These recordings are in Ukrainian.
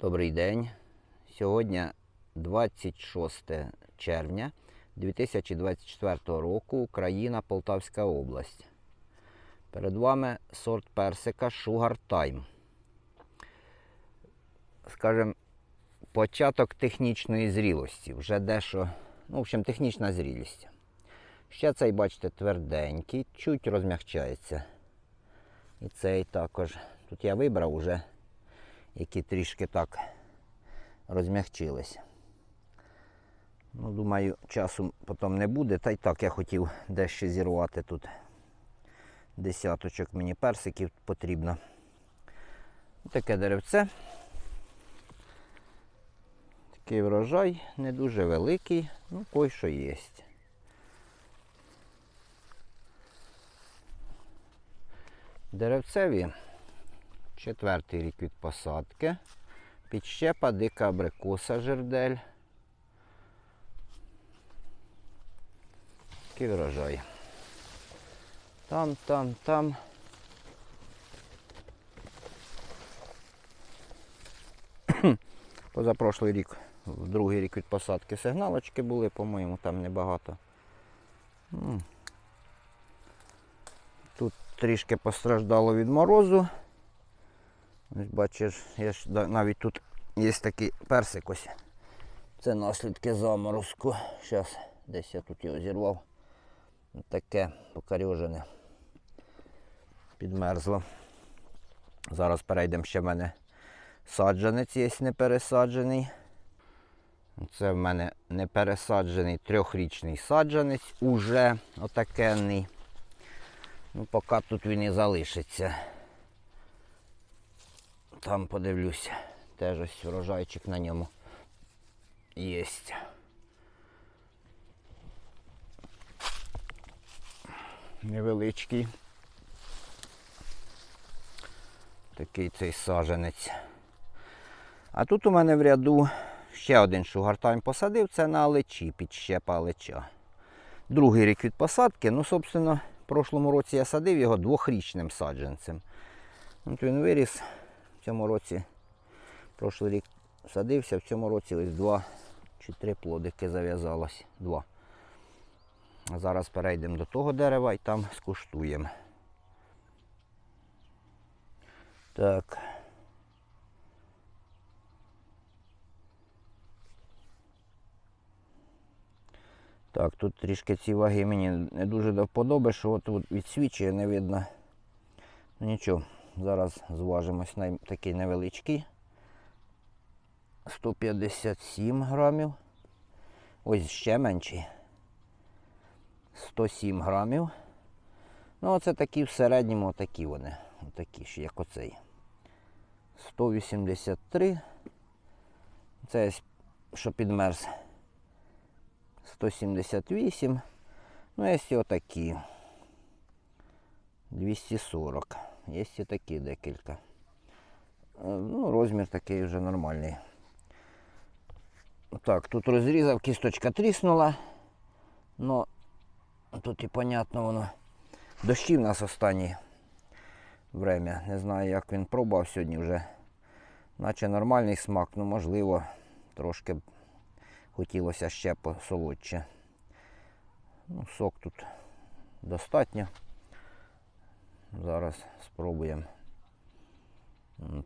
Добрий день. Сьогодні 26 червня 2024 року, Україна, Полтавська область. Перед вами сорт персика Sugar Time. Скажем, початок технічної зрілості. Вже дещо, ну, в общем, технічна зрілість. Ще цей, бачите, тверденький, чуть розмягчається. І цей також. Тут я вибрав уже які трішки так розмягчились. Ну, думаю, часу потім не буде. Та й так я хотів дещо зірвати тут. Десяточок мені персиків потрібно. Таке деревце. Такий врожай, не дуже великий, ну кой що є. Деревцеві Четвертий рік від посадки. Підщепа, дика абрикоса жердель. Такий врожай. Там, там, там. Позапрошлий рік, в другий рік від посадки сигналочки були, по-моєму, там небагато. Тут трішки постраждало від морозу. Ось бачиш, я ж навіть тут є такий персик ось. Це наслідки заморозку. Зараз десь я тут його зірвав. Таке покарюжене. Підмерзло. Зараз перейдемо ще в мене саджанець є не пересаджений. Це в мене не пересаджений трьохрічний саджанець, уже отакенний. Ну, поки тут він і залишиться. Там подивлюся. Теж ось врожайчик на ньому єсть. Невеличкий. Такий цей саженець. А тут у мене в ряду ще один шугартайм посадив, це на алечі, підщепа алеча. Другий рік від посадки, ну, собственно, в прошлому році я садив його двохрічним саджанцем. От він виріс цьому році, прошлий рік садився, в цьому році ось два чи три плодики зав'язалось. Два. Зараз перейдемо до того дерева і там скуштуємо. Так. Так, тут трішки ці ваги мені не дуже до вподоби, що от відсвічує, не видно. Ну нічого, зараз зважимось на такий невеличкий. 157 грамів. Ось ще менший. 107 грамів. Ну, оце такі в середньому такі вони. Такі ж, як оцей. 183. Це що підмерз. 178. Ну, є отакі. 240. Є і такі декілька. Е, Ну, розмір такий вже нормальний. Так, тут розрізав, кісточка тріснула. Ну, тут і понятно воно. Дощі в нас останні время. Не знаю, як він пробував сьогодні вже. Наче нормальний смак, ну можливо, трошки хотілося ще посолодче. Ну, сок тут достатньо. Зараз спробуємо.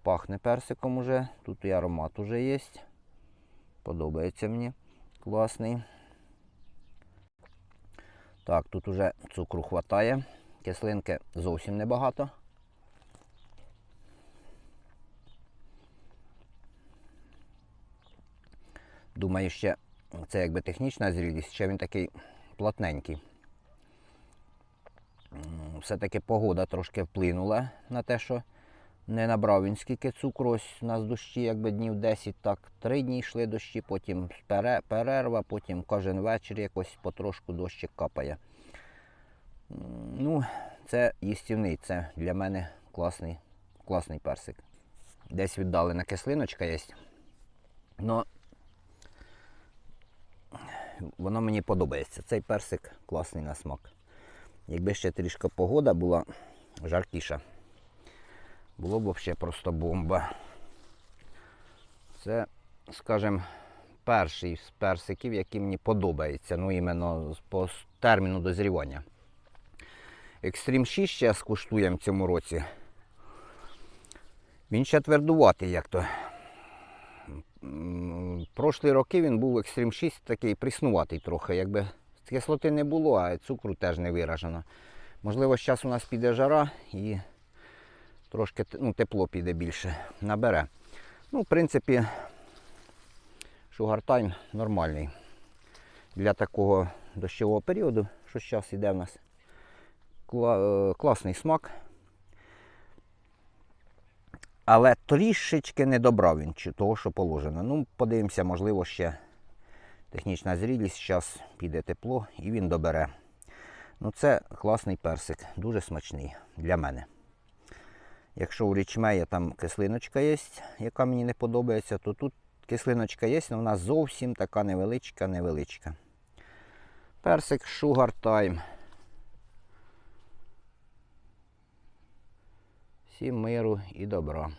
Пахне персиком уже. Тут і аромат уже є. Подобається мені. Класний. Так, тут уже цукру хватає. Кислинки зовсім небагато. Думаю, ще це якби технічна зрілість, ще він такий плотненький. Все-таки погода трошки вплинула на те, що не набрав він скільки цукру. Ось у нас дощі, якби днів 10, так, три дні йшли дощі, потім перерва, потім кожен вечір якось потрошку дощик капає. Ну, це їстівний, це для мене класний, класний персик. Десь віддалена кислиночка є. Но воно мені подобається. Цей персик класний на смак. Якби ще трішки погода була жаркіша, було б взагалі просто бомба. Це, скажімо, перший з персиків, який мені подобається, ну іменно по терміну дозрівання. Екстрім 6 ще скуштуємо в цьому році. Він ще твердуватий, як то. Прошлі роки він був Екстрім 6 такий пріснуватий трохи. Якби кислоти не було, а цукру теж не виражено. Можливо, зараз у нас піде жара і трошки ну, тепло піде більше, набере. Ну, в принципі, Time нормальний. Для такого дощового періоду, що зараз йде в нас. Кла- е, класний смак. Але трішечки не добрав він того, що положено. Ну, подивимося, можливо, ще технічна зрілість, зараз піде тепло і він добере. Ну, це класний персик, дуже смачний для мене. Якщо у річмея там кислиночка є, яка мені не подобається, то тут кислиночка є, але вона зовсім така невеличка, невеличка. Персик Sugar Time. Всім миру і добра.